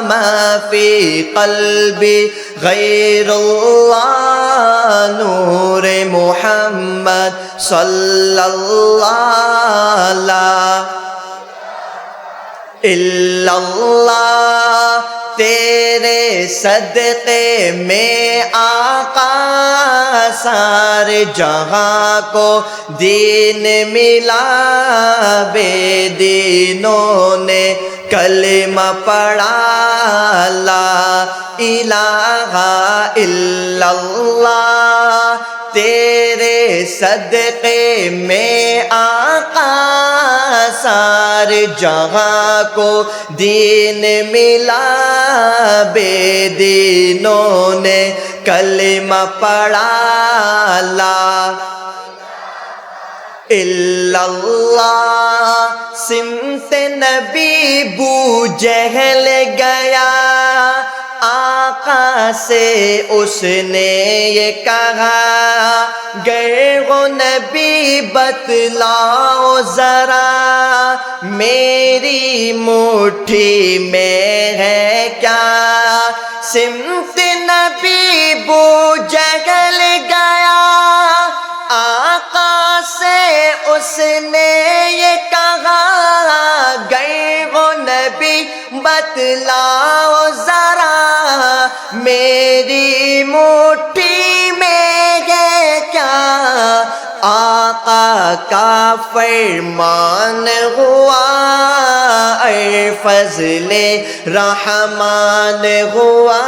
ما في قلبي غير الله نور محمد صلى الله لا إلا اللہ تیرے صدقے میں آقا سارے جہاں کو دین ملا، بے دینوں نے کلمہ پڑھا، لا الہ الا اللہ۔ تیرے صدقے میں آقا سارے جہاں کو دین ملا، بے دینوں نے کلمہ پڑھا، لا اللہ سمت نبی بو جہل گیا آقا سے اس نے یہ کہا گئے وہ نبی بتلاؤ ذرا، میری مٹھی میں ہے کیا؟ سمت نبی بو جگل گیا، آقا سے اس نے یہ کہا گئے وہ نبی بتلاؤ ذرا میری مٹھی میں گے کیا آقا کا فرمان ہوا؟ اے فضل رحمان ہوا؟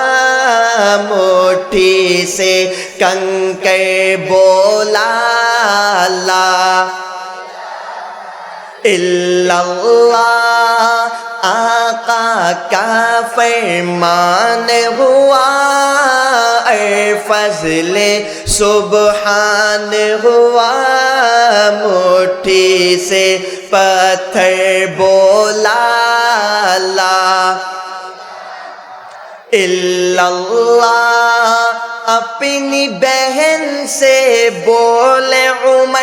مٹھی سے کنکر بولا لا اللہ آقا کا فرمان ہوا، اے فضل سبحان ہوا، مٹھی سے پتھر بولا، لا اللہ، اپنی بہن سے بولے عمر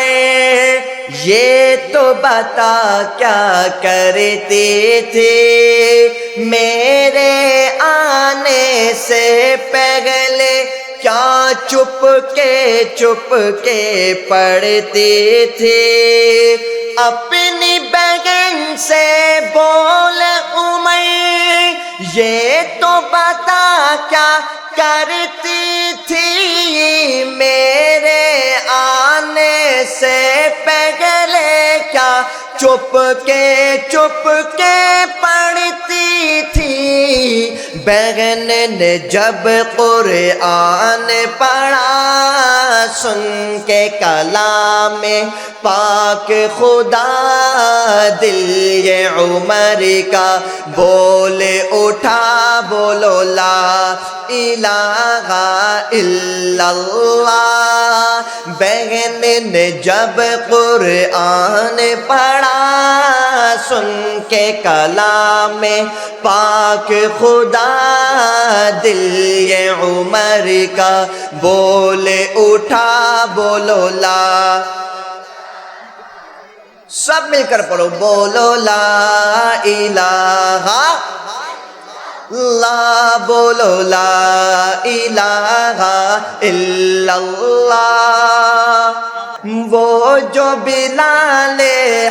یہ تو بتا کیا کرتے تھے۔ میرے آنے سے پہلے کیا چپ کے چپ کے پڑھتے تھے۔ اپنی بہن سے بول عمر، یہ تو بتا کیا کرتی تھی۔ میرے آنے سے چپ کے چپ کے پڑھتی تھی بہن نے جب قرآن پڑھا سن کے کلام پاک خدا دل یہ عمر کا بول اٹھا بولو لا الہ الا اللہ بہن نے جب قرآن پڑھا، سن کے کلام پاک خدا، دل یہ عمر کا بول اٹھا، بولو لا۔ سب مل کر پڑھو، بولو لا الہ لا بولو لا الہ الا اللہ۔ وہ جو بلال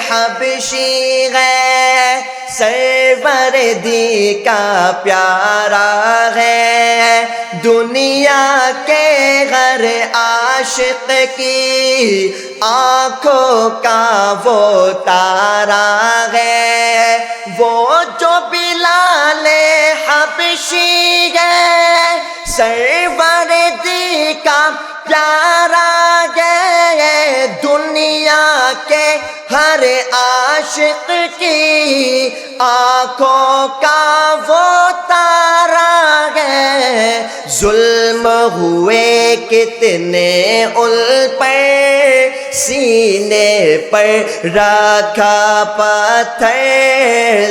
حبشی ہے، سرور دی کا پیارا ہے۔ دنیا کے غر عاشق کی آنکھوں کا وہ تارا ہے۔ وہ جو بلال حبشی ہے۔ سرور دی کا پیارا ہے۔ دنیا کے ہر عاشق کی آنکھوں کا وہ تارا ہے۔ ظلم ہوئے کتنے ال پر۔ سینے پر رکھا پتھر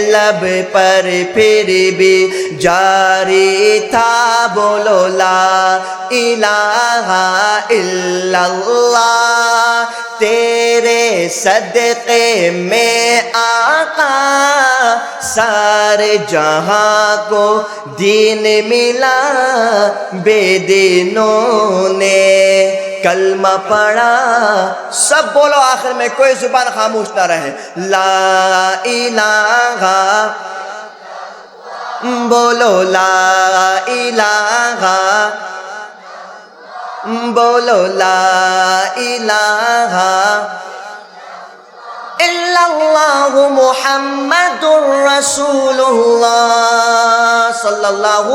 لب پر پھر بھی جاری تھا بولو لا الہ الا اللہ تیرے صدقے میں آقا سارے جہاں کو دین ملا بے دینوں نے کلمہ پڑھا سب بولو آخر میں کوئی زبان خاموش نہ رہے لا الہ بولو لا الہ بولو لا الہ الا اللہ محمد الرسول اللہ صلی اللہ